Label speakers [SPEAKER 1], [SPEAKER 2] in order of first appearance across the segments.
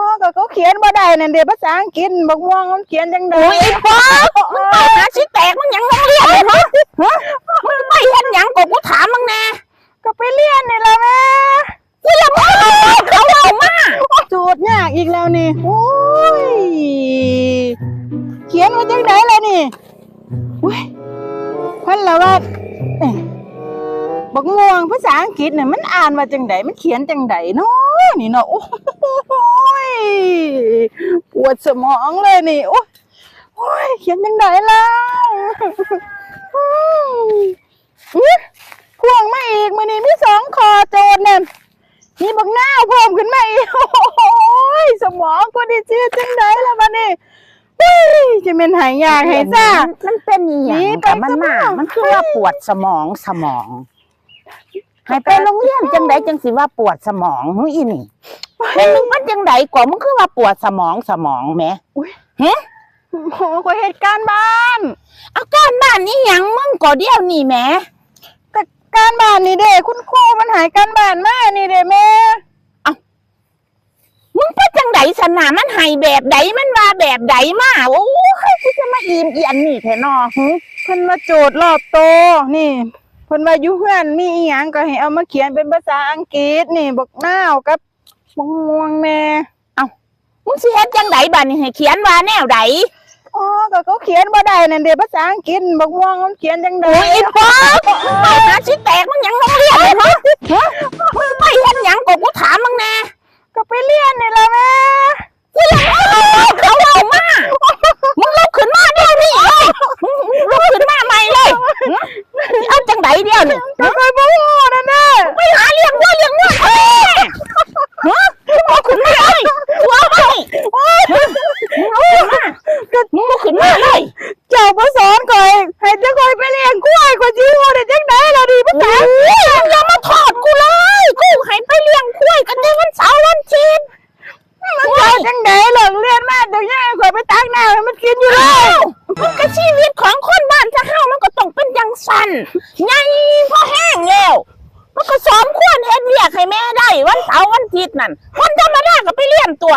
[SPEAKER 1] อ๋อก็เขาเขียนบ่ได้นั่นเด้ภาษาอังกฤษบักม่วงมันเขียนจังได๋
[SPEAKER 2] โอ้ยไอ้ป๊อกมึงไปหาชิแตกมึงหยังโรงเรียนเลยฮะฮะมึงไปเห็นหยังกกูถามมึงแน่
[SPEAKER 1] ก็ไปเรียนนี่ล่ะแม่
[SPEAKER 2] กูยังไม่รู้เขาเอามา
[SPEAKER 1] โจทย์ยากอีกแล้วนี่โอ้ยเขียนมาจังได๋ล่ะนี่อุ้ยเพิ่นละว่าเอ๊ะบักม่วงภาษาอังกฤษน่ะมันอ่านว่าจังไดมันเขียนจังไดเนาะนี่เนาะโอ้ ยปวดสมองเลยนี่โอ้ยโอ้ยเขียนจังไดล่ะอืมอุ๊ยพ่วงมาอีกมือนี้มีสองคอโจทย์เนี่ยมีบักหน้าเพิ่มขึ้นมาอีกโอ้ยสมองกูนี่ชื่อจังไดล่ะบัดนี้เฮ้ยจะเป็นหายยากให้ซ่า
[SPEAKER 2] มันเป็นอย่าง
[SPEAKER 1] ไป
[SPEAKER 2] กับมันมา
[SPEAKER 1] สมอง
[SPEAKER 2] มันคือว่าปวดสมองสมองให้ไปโรงเรียนจังไดจังสิว่าปวดสมองหึอีนี่ เป็นมึงมันจังไดกว่ามึงคือว่าปวดสมองสมองแหม
[SPEAKER 1] โอ้โหกว่าเหตุการณ์บ้าน
[SPEAKER 2] อาการบ้านนี้หยังมึงก็เดียวนี่แหม
[SPEAKER 1] แต่การบ้านนี่เด้คุณครูมันหายการบ้านมานี่เด้แม่
[SPEAKER 2] มึงเป็นจังไดสนามันให้แบบใดมันว่าแบบใดมาโอ้ยกูจะมาอีมอีอันนี่แท้นอหึ
[SPEAKER 1] เพิ่นมาโจทย์รอบโตนี่เพิ่นว่าอยู่เฮือนมีอีหยังก็ให้เอามาเขียนเป็นภาษาอังกฤษนี่บักนาวกับ บักม่วงแม่
[SPEAKER 2] มึงสิเฮ็ดจังไดบัดนี้ให้เขียนว่าแนวใด
[SPEAKER 1] อ๋อก็เขาเขียนบ่ได้นั่นเด้ภาษาอังกฤษบักม่วงมันเขียนจังได๋
[SPEAKER 2] โอ้ยไอ้ป๊อกไปหาชิแตกมึงหยังโรงเรียนเลยฮะฮะมึงไปเฮ็ดหยังก็กูถามมึงแน่
[SPEAKER 1] ก็ไปเรียนนี่ล่ะแม่
[SPEAKER 2] กูยังไม่รู้เขาเอามา มึงลุกขึ้นมาเดี๋ยวนี้เลยมึงลุกขึ้นมาใหม่เลยหึเอาจังไดเดียวนี่
[SPEAKER 1] ก็เคยบ่ฮู้นั่นแน่
[SPEAKER 2] ไปหาเลี้ยงวัวเลี้ยงวัวเฮ้ยฮะเอาขึ้นมาเลยวัวไปมึ งลุกขึ้นมาเลย
[SPEAKER 1] เจ้าบ่สอนข่อยให้จะข่อยไปเลี้ยงกล้วยข่อยสิฮู้ได้จังได๋ล่ะนี่ภาษา
[SPEAKER 2] อย่ามาถอดกูเลยกูให้ไปเลี้ยงคุ้วยกันในวันเสาร์วันอาทิตย์
[SPEAKER 1] มันเจ้าจังได๋เลิกเรียนมาจังไงข่อยไปตักน้ำให้มันกินอยู่แล้
[SPEAKER 2] วมันก็ชีวิตของคนบ้านจะเฮามันก็ต้องเป็นยังสั้นใหญ่พอแห้งแล้วมันก็สมควรเฮ็ดเวียกให้แม่ได้วันเสาร์วันอาทิตย์นั่นวันธรรมดาก็ไปเรียนตัว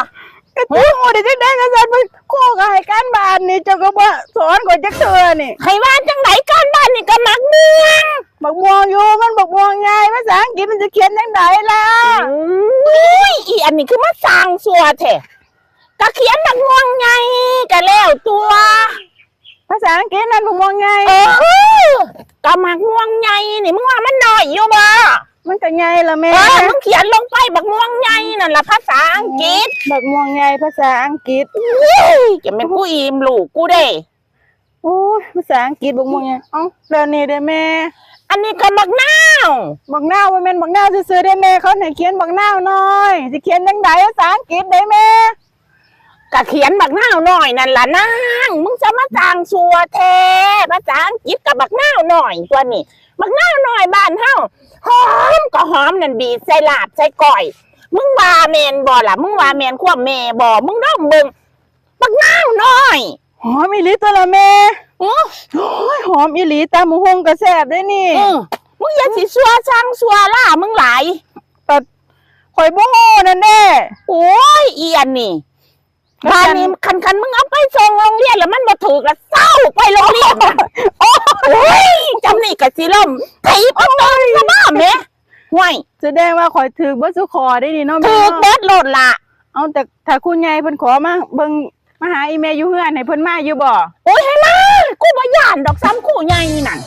[SPEAKER 1] ก็สิฮู้ด้จังได๋ก็ซั่นมันครูก็ให้การบ้านนี่เจ้าก็บ่สอนข่อยจักเทื่อนี่
[SPEAKER 2] ให้ว่าจังไหนการบ้านนี่ก็มักเมือง
[SPEAKER 1] บักม่วงอยู่มันบักม่วงไงภาษาอังกฤษมันจะเขียนจังไดล่ะ
[SPEAKER 2] อุ้ยอีอันนี้คือมาสร้างสัวแท้ก็เขียนมักม่วงไงก็แล้วตัว
[SPEAKER 1] ภาษาอังกฤษนั่นบักม่วงไง
[SPEAKER 2] เออก็มักม่วงไงนี่มึงว่ามันน้อยอยู่บ่
[SPEAKER 1] มันก็ไงล่ะแม่
[SPEAKER 2] เออมึงเขียนลงไปบักม่วงไงนั่นล่ะภาษาอังกฤษ
[SPEAKER 1] บักม่วงไงภาษาอังกฤษ
[SPEAKER 2] เฮ้ยจะเป็นผู้อิมลูกกูเด้
[SPEAKER 1] โอ้ยภาษาอังกฤษบักม่วงไงเอ้าเดี๋ยวนี้ได้แม่
[SPEAKER 2] อันนี้ก็มักนาว
[SPEAKER 1] บักนาวบ่แม่นบักนาวซื่อๆได้แม่เขาให้เขียนบักนาวหน่อยสิเขียนจังไดภาษาอังกฤษได้แม่
[SPEAKER 2] ก็เขียนบักนาวหน่อยนั่นล่ะนางมึงจะมาจางชัวแท้ภาษาอังกฤษกับบักนาวหน่อยตัวนี้บักนาวหน่อยบ้านเฮาหอมก็หอมนั่นบีใส่ลาบใส่ก้อย มึงว่าแมนบ่ล่ะมึงว่าแมนความแม่บ่มึงต้องเบิ่งบักนาวหน่อย
[SPEAKER 1] หอมอีหลีตัวละแม่
[SPEAKER 2] อื้อ
[SPEAKER 1] โอ้ยหอมอีหลีตามหมูฮงก็แซ่บได้นี่
[SPEAKER 2] อื้อมึงอย่าสิชัวช่างชัวล่ามึงหลาย
[SPEAKER 1] ข่อยบ่ฮู้นั่นแน่
[SPEAKER 2] โอ้ยเอียนนี่ บ้านนี้คันคันมึงเอาไปส่งโรงเรียนแล้วมันมาถูกแล้วเศร้าไปโรงเรียนโอ้ยจำนี่กับซิล่มตีปังเลยสบ้าไหมห่วย
[SPEAKER 1] จะได้ว่าคอยถือบ่สุคอได้นี่เนาะม่
[SPEAKER 2] ถือ
[SPEAKER 1] เบิ
[SPEAKER 2] เหลดละ
[SPEAKER 1] เอาแต่ถ้าคุณยายเพิ่นขอมาเบิ่งมาหาอีเมลอยู่เฮือนให้เพิ่นมาอยู่บ่
[SPEAKER 2] โอ้ยให้มากูบ่ย่านดอกซ้ำคู่ใหญ่นี่นั่น